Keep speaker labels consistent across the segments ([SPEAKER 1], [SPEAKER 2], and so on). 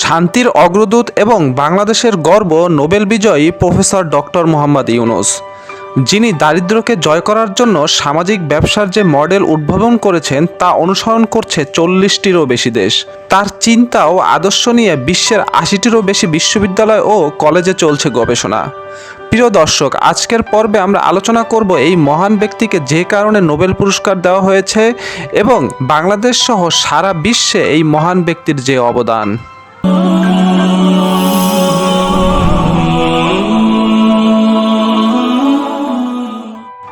[SPEAKER 1] শান্তির অগ্রদূত এবং বাংলাদেশের গর্ব নোবেল বিজয়ী প্রফেসর ডক্টর মোহাম্মদ ইউনুস। যিনি দারিদ্র্যকে জয় করার জন্য সামাজিক ব্যবসার যে মডেল উদ্ভাবন করেছেন তা অনুসরণ করছে চল্লিশটিরও বেশি দেশ। তার চিন্তা ও আদর্শ নিয়ে বিশ্বের আশিটিরও বেশি বিশ্ববিদ্যালয় ও কলেজে চলছে গবেষণা। প্রিয় দর্শক, আজকের পর্বে আমরা আলোচনা করব এই মহান ব্যক্তিকে যে কারণে নোবেল পুরস্কার দেওয়া হয়েছে এবং বাংলাদেশ সহ সারা বিশ্বে এই মহান ব্যক্তির যে অবদান।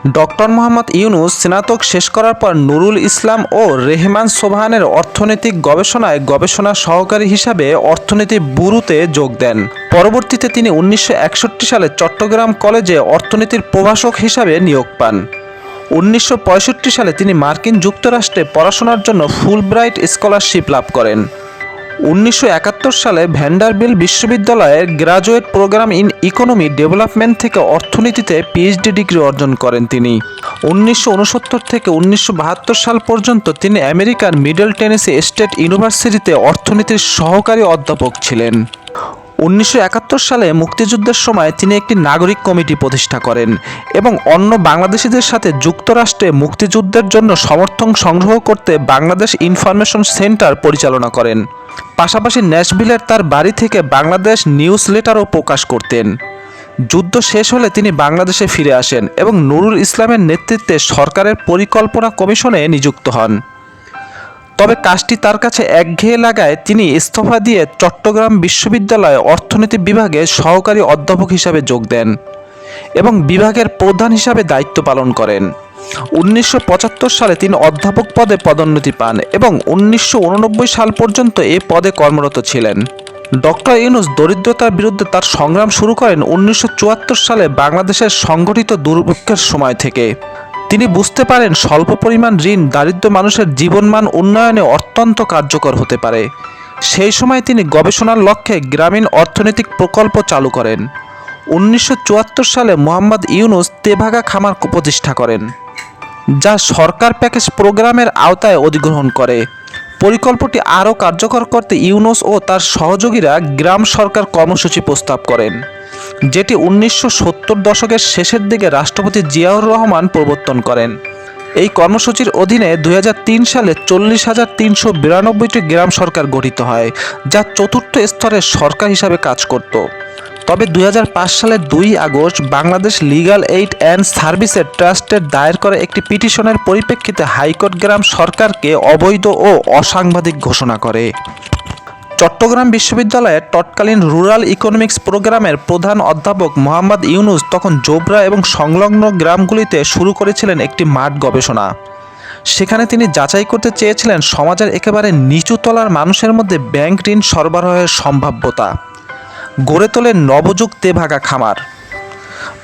[SPEAKER 1] ডক্টর মোহাম্মদ ইউনুস স্নাতক শেষ করার পর নুরুল ইসলাম ও রেহমান সোবহানের অর্থনৈতিক গবেষণায় গবেষণা সহকারী হিসাবে অর্থনীতি ব্যুরোতে যোগ দেন। পরবর্তীতে তিনি উনিশশো একষট্টি সালে চট্টগ্রাম কলেজে অর্থনীতির প্রভাষক হিসাবে নিয়োগ পান। উনিশশো পঁয়ষট্টি সালে তিনি মার্কিন যুক্তরাষ্ট্রে পড়াশোনার জন্য ফুলব্রাইট স্কলারশিপ লাভ করেন। উনিশশো একাত্তর সালে ভ্যান্ডারবিল বিশ্ববিদ্যালয়ের graduate programme in economy development থেকে অর্থনীতিতে পিএইচডি ডিগ্রি অর্জন করেন তিনি। উনিশশো উনসত্তর থেকে উনিশশো বাহাত্তর সাল পর্যন্ত তিনি আমেরিকার মিডল টেনেসি স্টেট ইউনিভার্সিটিতে অর্থনীতির সহকারী অধ্যাপক ছিলেন। উনিশশো একাত্তর সালে মুক্তিযুদ্ধের সময় তিনি একটি নাগরিক কমিটি প্রতিষ্ঠা করেন এবং অন্য বাংলাদেশিদের সাথে যুক্তরাষ্ট্রে মুক্তিযুদ্ধের জন্য সমর্থন সংগ্রহ করতে বাংলাদেশ ইনফরমেশন সেন্টার পরিচালনা করেন। পাশাপাশি ন্যাশভিলের তার বাড়ি থেকে বাংলাদেশ নিউজ লেটারও প্রকাশ করতেন। যুদ্ধ শেষ হলে তিনি বাংলাদেশে ফিরে আসেন এবং নুরুল ইসলামের নেতৃত্বে সরকারের পরিকল্পনা কমিশনে নিযুক্ত হন। তবে কাজটি তার কাছে একঘেয়ে লাগায় তিনি ইস্তফা দিয়ে চট্টগ্রাম বিশ্ববিদ্যালয়ে অর্থনীতি বিভাগে সহকারী অধ্যাপক হিসাবে যোগ দেন এবং বিভাগের প্রধান হিসাবে দায়িত্ব পালন করেন। উনিশশো পঁচাত্তর সালে তিনি অধ্যাপক পদে পদোন্নতি পান এবং উনিশশো উননব্বই সাল পর্যন্ত এ পদে কর্মরত ছিলেন। ডক্টর ইউনুস দরিদ্রতার বিরুদ্ধে তার সংগ্রাম শুরু করেন উনিশশো চুয়াত্তর সালে বাংলাদেশের সংগঠিত দুর্ভিক্ষের সময় থেকে। তিনি বুঝতে পারেন স্বল্প পরিমাণ ঋণ দারিদ্র মানুষের জীবনমান উন্নয়নে অত্যন্ত কার্যকর হতে পারে। সেই সময় তিনি গবেষণার লক্ষ্যে গ্রামীণ অর্থনৈতিক প্রকল্প চালু করেন। উনিশশো চুয়াত্তর সালে মোহাম্মদ ইউনুস তেভাগা খামার প্রতিষ্ঠা করেন। যা সরকার প্যাকেজ প্রোগ্রামের আওতায় অধিগ্রহণ করে। পরিকল্পটি আরও কার্যকর করতে ইউনুস ও তার সহযোগীরা গ্রাম সরকার কর্মসূচি প্রস্তাব করেন, যেটি উনিশশো সত্তর দশকের শেষের দিকে রাষ্ট্রপতি জিয়াউর রহমান প্রবর্তন করেন। এই কর্মসূচির অধীনে দু হাজার তিন সালে চল্লিশ হাজার তিনশো বিরানব্বইটি গ্রাম সরকার গঠিত হয়, যা চতুর্থ স্তরের সরকার হিসাবে কাজ করত। তবে দুই হাজার পাঁচ সালের দুই August Bangladesh legal aid and সার্ভিসের ট্রাস্টের দায়ের করা একটি পিটিশনের পরিপ্রেক্ষিতে হাইকোর্ট গ্রাম সরকারকে অবৈধ ও অসাংবাদিক ঘোষণা করে। চট্টগ্রাম বিশ্ববিদ্যালয়ের তৎকালীন রুরাল ইকোনমিক্স প্রোগ্রামের প্রধান অধ্যাপক মোহাম্মদ ইউনুস তখন জোবরা এবং সংলগ্ন গ্রামগুলিতে শুরু করেছিলেন একটি মাঠ গবেষণা। সেখানে তিনি যাচাই করতে চেয়েছিলেন সমাজের একেবারে নিচু তলার মানুষের মধ্যে ব্যাংক ঋণ সরবরাহের সম্ভাব্যতা। গড়ে তোলে নবযুগ তেভাগা খামার।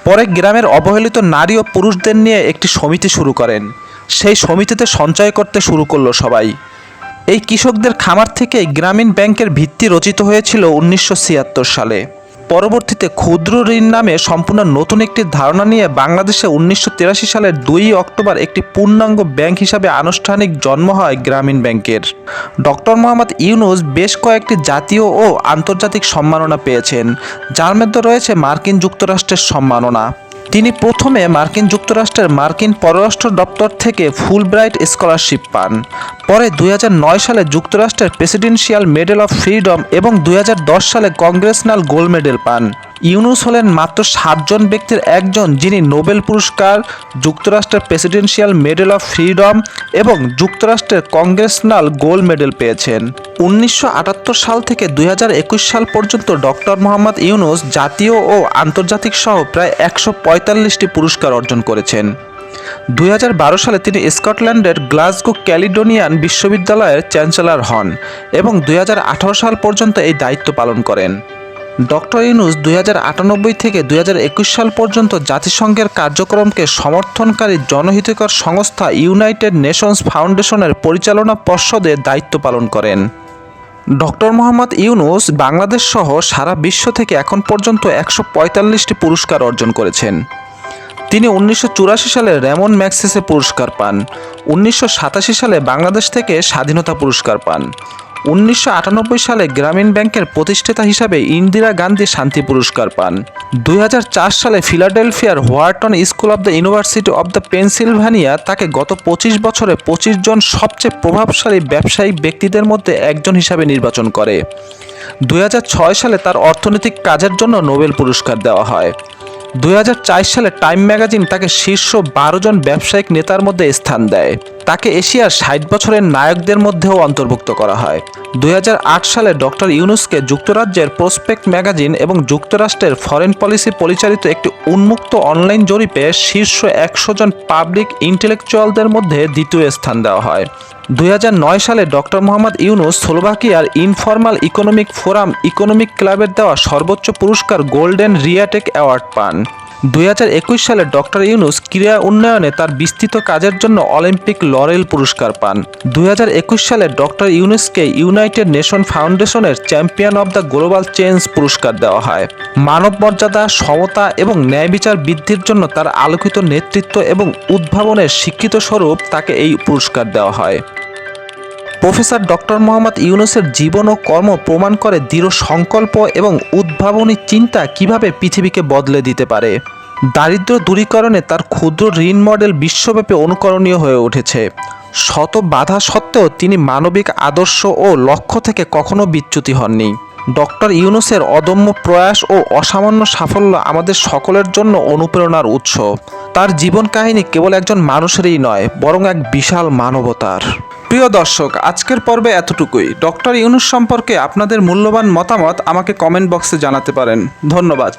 [SPEAKER 1] পরে গ্রামের অবহেলিত নারী ও পুরুষদের নিয়ে একটি সমিতি শুরু করেন। সেই সমিতিতে সঞ্চয় করতে শুরু করল সবাই। এই কৃষকদের খামার থেকে গ্রামীণ ব্যাংকের ভিত্তি রচিত হয়েছিল উনিশশো ছিয়াত্তর সালে। পরবর্তীতে ক্ষুদ্র ঋণ নামে সম্পূর্ণ নতুন একটি ধারণা নিয়ে বাংলাদেশে উনিশশো তিরাশি সালের দুই অক্টোবর একটি পূর্ণাঙ্গ ব্যাংক হিসাবে আনুষ্ঠানিক জন্ম হয় গ্রামীণ ব্যাংকের। ডক্টর মোহাম্মদ ইউনুস বেশ কয়েকটি জাতীয় ও আন্তর্জাতিক সম্মাননা পেয়েছেন, যার মধ্যে রয়েছে মার্কিন যুক্তরাষ্ট্রের সম্মাননা। তিনি প্রথমে মার্কিন যুক্তরাষ্ট্রের মার্কিন পররাষ্ট্র দপ্তর থেকে ফুলব্রাইট স্কলারশিপ পান। পরে দুই হাজার নয় সালে যুক্তরাষ্ট্রের প্রেসিডেন্সিয়াল মেডেল অফ ফ্রিডম এবং দুই হাজার দশ সালে কংগ্রেসনাল গোল্ড মেডেল পান। ইউনুস হলেন মাত্র সাতজন ব্যক্তির একজন, যিনি নোবেল পুরস্কার, যুক্তরাষ্ট্রের প্রেসিডেন্সিয়াল মেডেল অফ ফ্রিডম এবং যুক্তরাষ্ট্রের কংগ্রেসনাল গোল্ড মেডেল পেয়েছেন। উনিশশো আটাত্তর সাল থেকে দুই হাজার একুশ সাল পর্যন্ত ডক্টর মোহাম্মদ ইউনুস জাতীয় ও আন্তর্জাতিক সহ প্রায় একশো পঁয়তাল্লিশটি পুরস্কার অর্জন করেছেন। দুই হাজার বারো সালে তিনি স্কটল্যান্ডের গ্লাসগো ক্যালিডোনিয়ান বিশ্ববিদ্যালয়ের চ্যান্সেলর হন এবং দুই হাজার আঠারো সাল পর্যন্ত এই দায়িত্ব পালন করেন। ডক্টর ইউনুস দুই হাজার আটানব্বই থেকে দুই হাজার একুশ সাল পর্যন্ত জাতিসংঘের কার্যক্রমকে সমর্থনকারী জনহিতকর সংস্থা ইউনাইটেড নেশনস ফাউন্ডেশনের পরিচালনা পর্ষদে দায়িত্ব পালন করেন। ডক্টর মোহাম্মদ ইউনুস বাংলাদেশ সহ সারা বিশ্ব থেকে এখন পর্যন্ত একশো পঁয়তাল্লিশটি পুরস্কার অর্জন করেছেন। তিনি উনিশশো চুরাশি সালে রেমন ম্যাক্সিসে পুরস্কার পান। উনিশশো সাতাশি সালে বাংলাদেশ থেকে স্বাধীনতা পুরস্কার পান। উনিশশো আটানব্বই সালে গ্রামীণ ব্যাংকের প্রতিষ্ঠাতা হিসাবে ইন্দিরা গান্ধী শান্তি পুরস্কার পান। দুই হাজার চার সালে ফিলাডেলফিয়ার Wharton school of the university of the Pennsylvania তাকে গত পঁচিশ বছরে পঁচিশ জন সবচেয়ে প্রভাবশালী ব্যবসায়িক ব্যক্তিদের মধ্যে একজন হিসাবে নির্বাচন করে। দুই হাজার ছয় সালে তার অর্থনৈতিক কাজের জন্য নোবেল পুরস্কার দেওয়া হয়। দুই হাজার চার সালে টাইম ম্যাগাজিন তাকে শীর্ষ বারো জন ব্যবসায়িক নেতার মধ্যে স্থান দেয়। তাকে এশিয়ার ষাট বছরের নায়কদের মধ্যেও অন্তর্ভুক্ত করা হয়। দুই হাজার আট সালে ডক্টর ইউনুসকে যুক্তরাজ্যের প্রসপেক্ট ম্যাগাজিন এবং যুক্তরাষ্ট্রের ফরেন পলিসি পরিচালিত একটি উন্মুক্ত অনলাইন জরিপে শীর্ষ একশো জন পাবলিক ইন্টেলেকচুয়ালদের মধ্যে দ্বিতীয় স্থান দেওয়া হয়। দুই হাজার নয় সালে ডক্টর মোহাম্মদ ইউনুস স্লোভাকিয়ার ইনফরমাল ইকোনমিক ফোরাম ইকোনমিক ক্লাবের দেওয়া সর্বোচ্চ পুরস্কার গোল্ডেন রিয়াটেক অ্যাওয়ার্ড পান। দুই হাজার একুশ সালে ডক্টর ইউনুস ক্রীড়া উন্নয়নে তার বিস্তৃত কাজের জন্য অলিম্পিক লরেল পুরস্কার পান। দুই হাজার একুশ সালে ডক্টর ইউনুসকে ইউনাইটেড নেশন ফাউন্ডেশনের champion of the global change পুরস্কার দেওয়া হয়। মানব মর্যাদা সমতা এবং ন্যায় বিচার বৃদ্ধির জন্য তার আলোকিত নেতৃত্ব এবং উদ্ভাবনের শিক্ষিত স্বরূপ তাকে এই পুরস্কার দেওয়া হয়। প্রফেসর ডক্টর মোহাম্মদ ইউনুসের জীবন ও কর্ম প্রমাণ করে দৃঢ় সংকল্প এবং উদ্ভাবনী চিন্তা কীভাবে পৃথিবীকে বদলে দিতে পারে। দারিদ্র দূরীকরণে তার ক্ষুদ্র ঋণ মডেল বিশ্বব্যাপী অনুকরণীয় হয়ে উঠেছে। শত বাধা সত্ত্বেও তিনি মানবিক আদর্শ ও লক্ষ্য থেকে কখনো বিচ্যুতি হননি। ডক্টর ইউনুসের অদম্য প্রয়াস ও অসামান্য সাফল্য আমাদের সকলের জন্য অনুপ্রেরণার উৎস। তার জীবন কাহিনী কেবল একজন মানুষেরই নয়, বরং এক বিশাল মানবতার। প্রিয় দর্শক, আজকের পর্বে এতটুকুই। ডক্টর ইউনুস সম্পর্কে আপনাদের মূল্যবান মতামত আমাকে কমেন্ট বক্সে জানাতে পারেন। ধন্যবাদ।